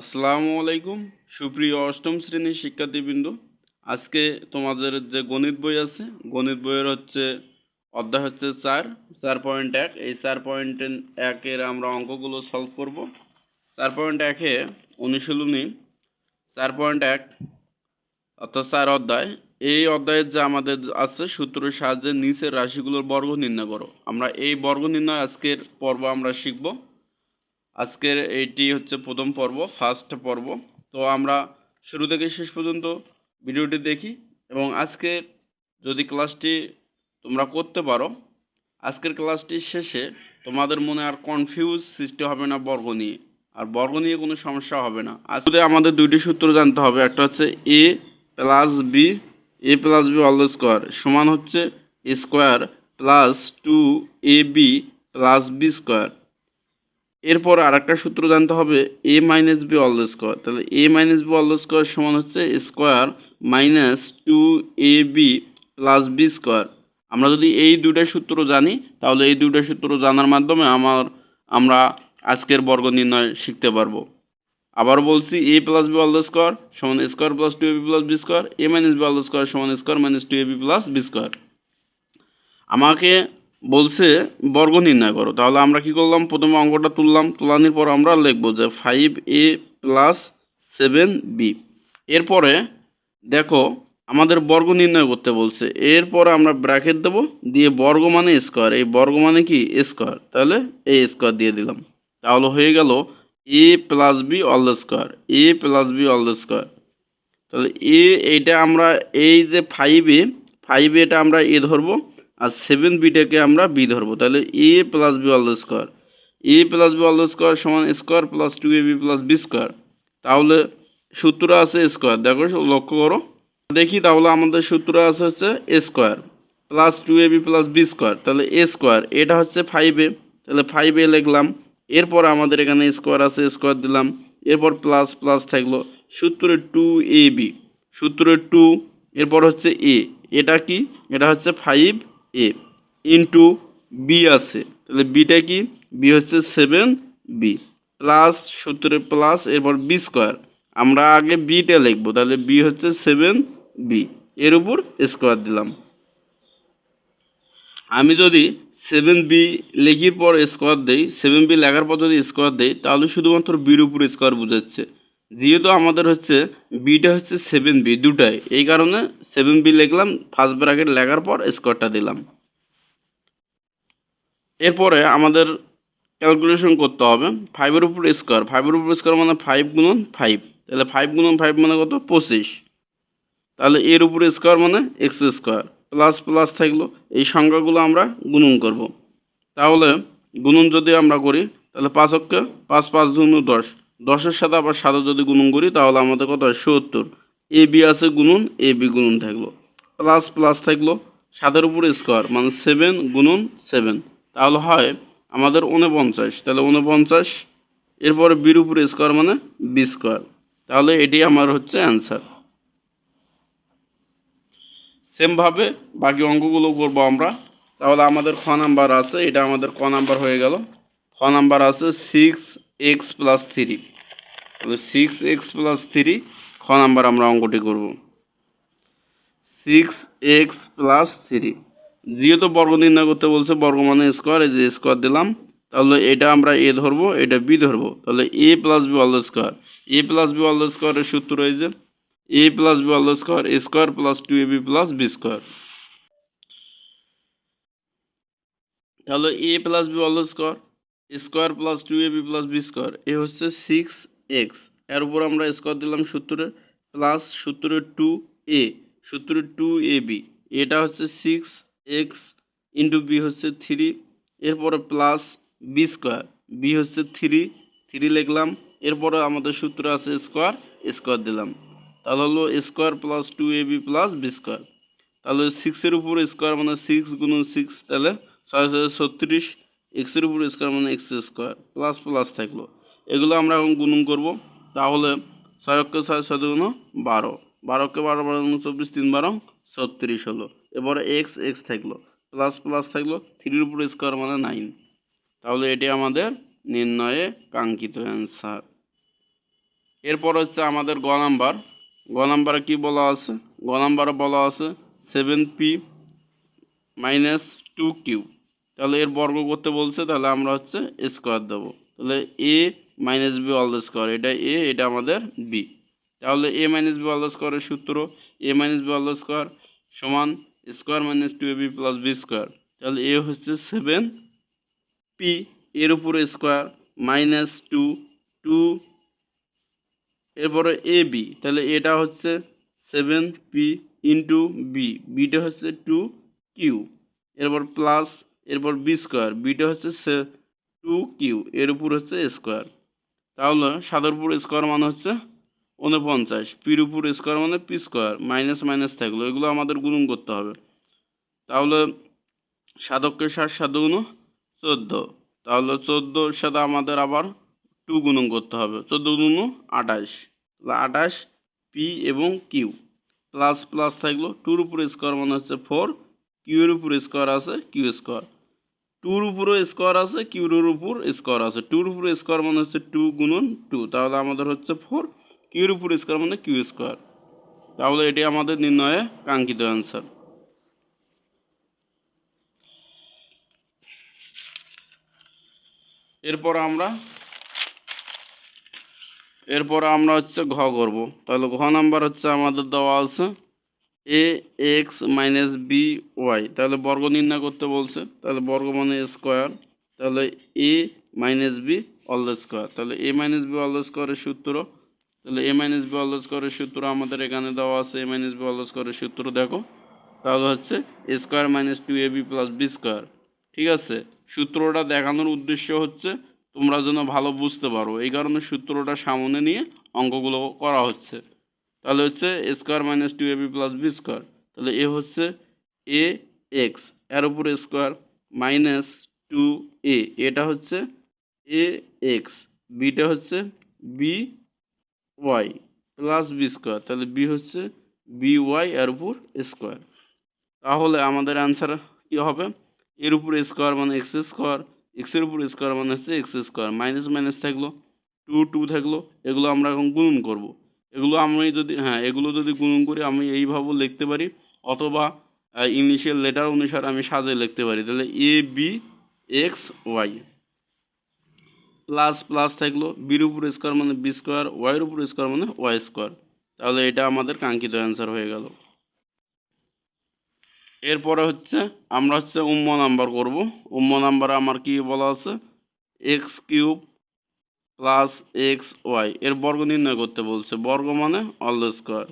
আসসালামু আলাইকুম, সুপ্রিয় অষ্টম শ্রেণির শিক্ষার্থীবৃন্দ। আজকে তোমাদের যে গণিত বই আছে, গণিত বইয়ের হচ্ছে অধ্যায় হচ্ছে চার চার পয়েন্ট এক। এই চার পয়েন্ট একের আমরা অঙ্কগুলো সলভ করব। চার পয়েন্ট একে অনুশীলনী, চার পয়েন্ট এক অর্থাৎ চার অধ্যায়। এই অধ্যায়ের যে আমাদের আছে, সূত্রের সাহায্যে নিচের রাশিগুলোর বর্গ নির্ণয় করো। আমরা এই বর্গ নির্ণয় আজকের পর্ব আমরা শিখব। আজকের এইটি হচ্ছে প্রথম পর্ব ফার্স্ট পর্ব। তো আমরা শুরু থেকে শেষ পর্যন্ত ভিডিওটি দেখি এবং আজকে যদি ক্লাসটি তোমরা করতে পারো, আজকের ক্লাসটির শেষে তোমাদের মনে আর কনফিউজ সৃষ্টি হবে না বর্গ নিয়ে, আর বর্গ নিয়ে কোনো সমস্যা হবে না। আজকে আমাদের দুইটি সূত্র জানতে হবে, একটা হচ্ছে A plus B A plus B all square সমান হচ্ছে square plus two A B plus B square এরপর আরেকটা সূত্র জানতে হবে A minus B all square তাহলে A minus B all square সমান হচ্ছে square minus two A B plus B square আমরা যদি এই দুইটা সূত্র জানি, তাহলে এই দুইটা সূত্র জানার মাধ্যমে আমার, আমরা আজকের বর্গ নির্ণয় শিখতে পারব। আবার বলছি A plus B all square সমান square plus two A B plus B square A minus B all square সমান square minus two A B plus B square আমাকে বলছে বর্গ নির্ণয় করো। তাহলে আমরা কি করলাম? প্রথমে অঙ্কটা তুললাম। তোলানোর পর আমরা লিখব যে five A plus seven B এরপরে দেখো, আমাদের বর্গ নির্ণয় করতে বলছে। এরপর আমরা ব্র্যাকেট দেবো, দিয়ে বর্গ মানে স্কোয়ার এই বর্গ মানে কি? স্কোয়ার তাহলে এ স্কোয়ার দিয়ে দিলাম। তাহলে হয়ে গেল A plus B all the square A plus B all the square তাহলে এ এইটা আমরা, এই যে ফাইভ এ ফাইভ এটা আমরা এ ধরবো। আর সেভেন বিটাকে আমরা বি ধরবো। তাহলে A plus B all square A plus B all square সমান square plus two A B plus B square তাহলে সূত্র আছে স্কোয়ার দেখো, লক্ষ্য করো। দেখি তাহলে আমাদের সূত্র আছে হচ্ছে A square plus two A B plus B square তাহলে এ স্কোয়ার এটা হচ্ছে ফাইভ এ তাহলে ফাইভ এ লিখলাম। এরপর আমাদের এখানে স্কোয়ার আছে স্কোয়ার দিলাম। এরপর প্লাস প্লাস থাকল। সূত্রে টু এ বি সূত্রে টু এরপর হচ্ছে এ এটা কি? এটা হচ্ছে ফাইভ এ ইন্টু বি আছে। তাহলে বিটা কি? বি হচ্ছে সেভেন বি প্লাস সূত্রে প্লাস এরপর বি স্কোয়ার আমরা আগে বিটা লিখব, তাহলে বি হচ্ছে সেভেন বি এর উপর স্কোয়ার দিলাম। আমি যদি সেভেন বি লেখির পর স্কোয়ার দেই সেভেন বি লেখার পর যদি স্কোয়ার দেই, তাহলে শুধুমাত্র বির উপর স্কোয়ার বোঝাচ্ছে। যেহেতু আমাদের হচ্ছে বিটা হচ্ছে সেভেন বি দুটাই। এই কারণে সেভেন বি লিখলাম ফার্স্ট ব্র্যাকেট লেখার পর স্কোয়ারটা দিলাম। এরপরে আমাদের ক্যালকুলেশন করতে হবে ফাইভের উপর স্কোয়ার ফাইভের উপর স্কোয়ার মানে ফাইভ গুণন ফাইভ তাহলে ফাইভ গুণন ফাইভ মানে কত? পঁচিশ। তাহলে এর উপর স্কোয়ার মানে এক্স স্কোয়ার প্লাস প্লাস থাকল, এই সংখ্যাগুলো আমরা গুণন করব। তাহলে গুণন যদি আমরা করি, তাহলে পাঁচ অক্ষে পাঁচ পাঁচ দুন দশ। দশের সাথে আবার সাথে যদি গুণন করি, তাহলে আমাদের কত হয়? সত্তর। এ বি আছে গুণন, এ বি গুণন থাকল। প্লাস প্লাস থাকল সাতের উপর স্কোয়ার মানে সেভেন গুণন সেভেন। তাহলে হয় আমাদের উনপঞ্চাশ। তাহলে উনপঞ্চাশ, এরপরে বির উপর স্কোয়ার মানে বি স্কোয়ার। তাহলে এটি আমার হচ্ছে অ্যান্সার। সেমভাবে বাকি অঙ্কগুলো করব আমরা। তাহলে আমাদের খ নাম্বার আছে, এটা আমাদের ক নাম্বার হয়ে গেল। খ নাম্বার আছে six X plus three six X plus three খ নাম্বার আমরা অঙ্কটি করব। সিক্স এক্স প্লাস থ্রি যেহেতু বর্গ নির্ণয় করতে বলছে বর্গ মানে স্কোয়ার এই যে স্কোয়ার দিলাম, তাহলে এটা আমরা এ ধরবো, এটা বি ধরবো। তাহলে A plus B all square A plus B all স্কোয়ারের সূত্র যে A plus B all square A square plus two A B plus B square তাহলে A plus B all square square plus two A B plus B square, A হচ্ছে six এক্সের উপর আমরা square দিলাম সূত্রে, প্লাস সূত্রে two এ সূত্রে two এ B এটা হচ্ছে সিক্স এক্স ইন্টু বি হচ্ছে থ্রি এরপরে প্লাস বি স্কোয়ার বি হচ্ছে থ্রি থ্রি লিখলাম, এরপরে আমাদের সূত্র আছে স্কোয়ার স্কোয়ার দিলাম। তাহলে হলো square plus two A B plus B square. তাহলে সিক্সের উপর স্কোয়ার মানে সিক্স গুণন সিক্স তাহলে ছয় ছয় ছত্রিশ এক্সের উপর স্কোয়ার মানে এক্স স্কোয়ার প্লাস প্লাস থাকল। এগুলো আমরা এখন গুণন করব। তাহলে ছয় অক্ষে ছয় ছয় বারো। বারোকে বারো বারো গুণ চব্বিশ, তিন বারো, ছত্রিশ হলো। এবারে এক্স এক্স থাকল। প্লাস প্লাস থাকল থ্রির উপর স্কোয়ার মানে নাইন তাহলে এটি আমাদের নির্ণয়ে কাঙ্ক্ষিত অ্যান্সার এরপর হচ্ছে আমাদের গ নাম্বার। গ নাম্বারে কী বলা আছে? গ নাম্বারে বলা আছে seven P minus two Q তাহলে এর বর্গ করতে বলছে, তাহলে আমরা হচ্ছে স্কোয়ার দেবো। তাহলে A minus B all the square এটা এ এটা আমাদের বি তাহলে A minus B all the স্কোয়ারের সূত্র A minus B all the square সমান square minus two A B plus B square তাহলে এ হচ্ছে সেভেন পি এর উপরে স্কোয়ার মাইনাস টু টু এরপরে এ বি তাহলে এটা হচ্ছে seven p into b beta হচ্ছে টু কিউ এরপর প্লাস এরপর বি স্কোয়ার বিটা হচ্ছে টু কিউ এর উপর হচ্ছে স্কোয়ার তাহলে সাতের উপর স্কোয়ার মানে হচ্ছে উনপঞ্চাশ পির উপর স্কোয়ার মানে পি স্কোয়ার মাইনাস মাইনাস থাকল, এগুলো আমাদের গুণন করতে হবে। তাহলে সাধককে সাত সাত গুণ চোদ্দ। তাহলে চোদ্দোর সাথে আমাদের আবার টু গুণন করতে হবে, চোদ্দ গুণ আঠাশ। আঠাশ পি এবং কিউ প্লাস প্লাস থাকল টুর উপর স্কোয়ার মানে হচ্ছে ফোর কিউর উপর স্কোয়ার আছে কিউ স্কোয়ার টুর উপরও স্কোয়ার আছে কিউর উপর স্কোয়ার আছে। টুর উপর স্কোয়ার মানে হচ্ছে টু গুণন টু। তাহলে আমাদের হচ্ছে ফোর কিউর উপর স্কোয়ার মানে কিউ স্কোয়ার। তাহলে এটি আমাদের নির্ণয়ে কাঙ্ক্ষিত অ্যান্সার এরপর আমরা এরপর আমরা হচ্ছে ঘ করব। তাহলে ঘ নাম্বার হচ্ছে আমাদের দেওয়া আছে a x minus b y তাহলে বর্গ নির্ণয় করতে বলছে। তাহলে বর্গ মানে স্কোয়ার তাহলে a minus b all square তাহলে এ মাইনাস বি অল স্কোয়ারের সূত্র। তাহলে এ মাইনাস বি অল স্কোয়ারের সূত্র আমাদের এখানে দেওয়া আছে। এ মাইনাস বি অল স্কোয়ারের সূত্র দেখো। তাহলে হচ্ছে a square minus two a b plus b square ঠিক আছে? সূত্রটা দেখানোর উদ্দেশ্য হচ্ছে তোমরা যেন ভালো বুঝতে পারো। এই কারণে সূত্রটা সামনে নিয়ে অঙ্কগুলো করা হচ্ছে। তাহলে হচ্ছে a square minus two a b plus b square তাহলে এ হচ্ছে এ এক্সের উপরে স্কোয়ার মাইনাস টু এ এটা হচ্ছে এ এক্স বিটা হচ্ছে b y plus b square তাহলে বি হচ্ছে বি ওয়াই এর উপর স্কোয়ার তাহলে আমাদের অ্যান্সার কী হবে? এর উপর স্কোয়ার মানে এক্স স্কোয়ার এক্সের উপর স্কোয়ার মানে হচ্ছে এক্স স্কোয়ার মাইনাস মাইনাস থাকল টু টু থাকল, এগুলো আমরা এখন গুণন করব। এগুলো আমি যদি হ্যাঁ এগুলো যদি গুণন করি আমি এইভাবেও লিখতে পারি, অথবা ইনিশিয়াল লেটার অনুসারে আমি সাজিয়ে লিখতে পারি, তাহলে a b x y plus plus থাকল বির উপর স্কোয়ার মানে বি স্কোয়ার ওয়াইয়ের উপর স্কোয়ার মানে ওয়াই স্কোয়ার তাহলে এটা আমাদের কাঙ্ক্ষিত অ্যান্সার হয়ে গেল। এরপরে হচ্ছে, আমরা হচ্ছে উম্ম নাম্বার করব। উম্ম নাম্বারে আমার কি বলা আছে? X cube plus x y. এর বর্গ নির্ণয় করতে বলছে, বর্গ মানে অল স্কোয়ার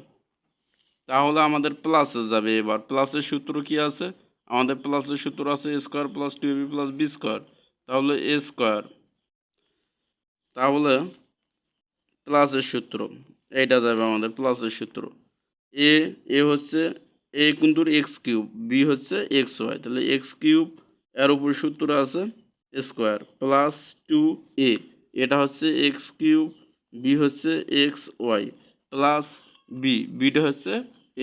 তাহলে আমাদের প্লাসে যাবে এবার। প্লাসের সূত্র কি আছে? আমাদের প্লাসের সূত্র আছে square plus two b plus b square তাহলে এ স্কোয়ার তাহলে প্লাসের সূত্র, এইটা যাবে আমাদের প্লাসের সূত্র। এ এ হচ্ছে এ কিন্তু এক্স কিউব বি হচ্ছে এক্স ওয়াই তাহলে এক্স কিউব এর উপর সূত্র আছে স্কোয়ার প্লাস টু এ এটা হচ্ছে এক্স কিউব বি হচ্ছে x y plus b beta হচ্ছে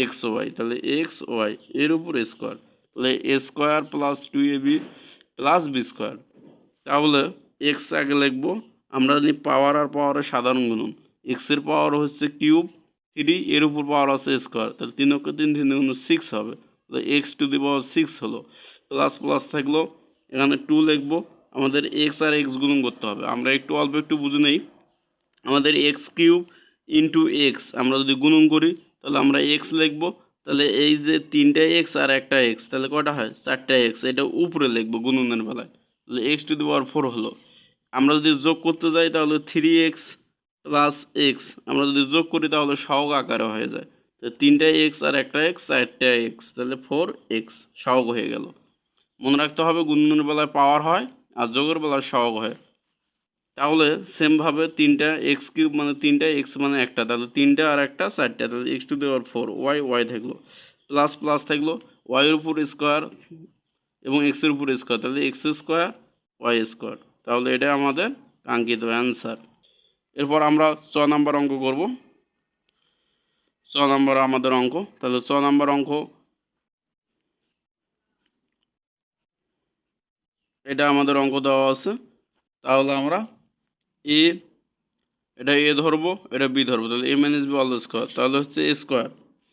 এক্স ওয়াই তাহলে এক্স ওয়াই এর উপর স্কোয়ার তাহলে a square plus two a b plus b square তাহলে এক্স আগে লিখব, আমরা জানি পাওয়ার আর পাওয়ারের সাধারণ গুণন এক্সের পাওয়ার হচ্ছে কিউব থ্রি এর উপর পাওয়ার আছে স্কোয়ার তাহলে তিন অক্ষর তিন তিন গুণ সিক্স হবে, তাহলে x to the power six হলো প্লাস প্লাস থাকল, এখানে টু লিখব আমাদের এক্স আর এক্স গুণন করতে হবে। আমরা একটু অল্প একটু বুঝে নেই। আমাদের এক্স কিউব ইন্টু এক্স আমরা যদি গুণন করি, তাহলে আমরা এক্স লিখব। তাহলে এই যে তিনটা এক্স আর একটা এক্স তাহলে কটা হয়? চারটা এক্স এটা উপরে লিখব গুণনের বেলায়। তাহলে x to the power four হলো। আমরা যদি যোগ করতে যাই, তাহলে থ্রি এক্স প্লাস এক্স আমরা যদি যোগ করি, তাহলে সহগ আকারে হয়ে যায়। তো তিনটা এক্স আর একটা এক্স চারটা এক্স তাহলে ফোর এক্স সহগ হয়ে গেল। মনে রাখতে হবে, গুণনের বেলায় পাওয়ার হয়। আর যোগের বেলায় সহগ হয়। তাহলে সেমভাবে তিনটা এক্স কিউব মানে তিনটা এক্স মানে একটা, তাহলে তিনটা আর একটা চারটা, তাহলে এক্স টু দেওয়ার ফোর ওয়াই ওয়াই থাকল। প্লাস প্লাস থাকল ওয়াইয়ের উপর স্কোয়ার এবং এক্সের উপর স্কোয়ার তাহলে এক্স স্কোয়ার ওয়াই স্কোয়ার তাহলে এটা আমাদের কাঙ্ক্ষিত অ্যান্সার এরপর আমরা ছ নাম্বার অঙ্ক করব। ছ নাম্বার আমাদের অঙ্ক, তাহলে ছ নাম্বার অঙ্ক এটা আমাদের অঙ্ক দেওয়া আছে। তাহলে আমরা এ, এটা এ ধরবো, এটা বি ধরবো। তাহলে a minus b all square তাহলে হচ্ছে এ স্কোয়ার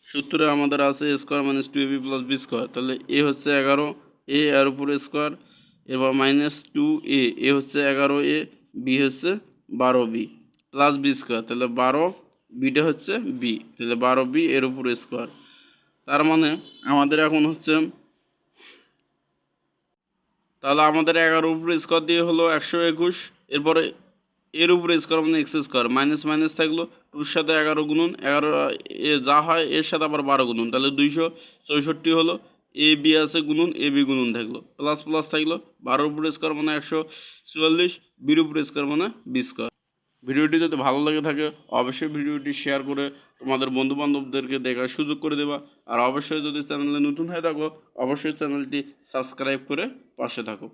সূত্রে আমাদের আছে a square minus two a b plus b square তাহলে এ হচ্ছে এগারো, এ এর উপরে স্কোয়ার এবার মাইনাস টু এ এ হচ্ছে এগারো এ বি হচ্ছে বারো বি প্লাস বি স্কোয়ার তাহলে বারো বিটা হচ্ছে বি তাহলে বারো বি এর উপরে স্কোয়ার তার মানে আমাদের এখন হচ্ছে তাহলে আমাদের এগারো উপরে স্কোয়ার দিয়ে হলো একশো একুশ। এরপরে এর উপরে স্কোয়ার মানে এক্স স্কোয়ার মাইনাস মাইনাস থাকল টুর সাথে এগারো গুনুন এগারো, এ যা হয় এর সাথে আবার বারো গুনুন তাহলে দুইশো চৌষট্টি হলো এ বি আছে গুনুন এ বি গুনুন থাকল। প্লাস প্লাস থাকল, বারোর উপরে স্কোয়ার মানে একশো চুয়াল্লিশ বির উপরে স্কোয়ার মানে বি স্কোয়ার ভিডিওটি যদি ভালো লাগে থাকে, অবশ্যই ভিডিওটি শেয়ার করে তোমাদের বন্ধুবান্ধবদেরকে দেখার সুযোগ করে দেবা। আর অবশ্যই যদি চ্যানেলে নতুন হয়ে থাকো, অবশ্যই চ্যানেলটি সাবস্ক্রাইব করে পাশে থাকো।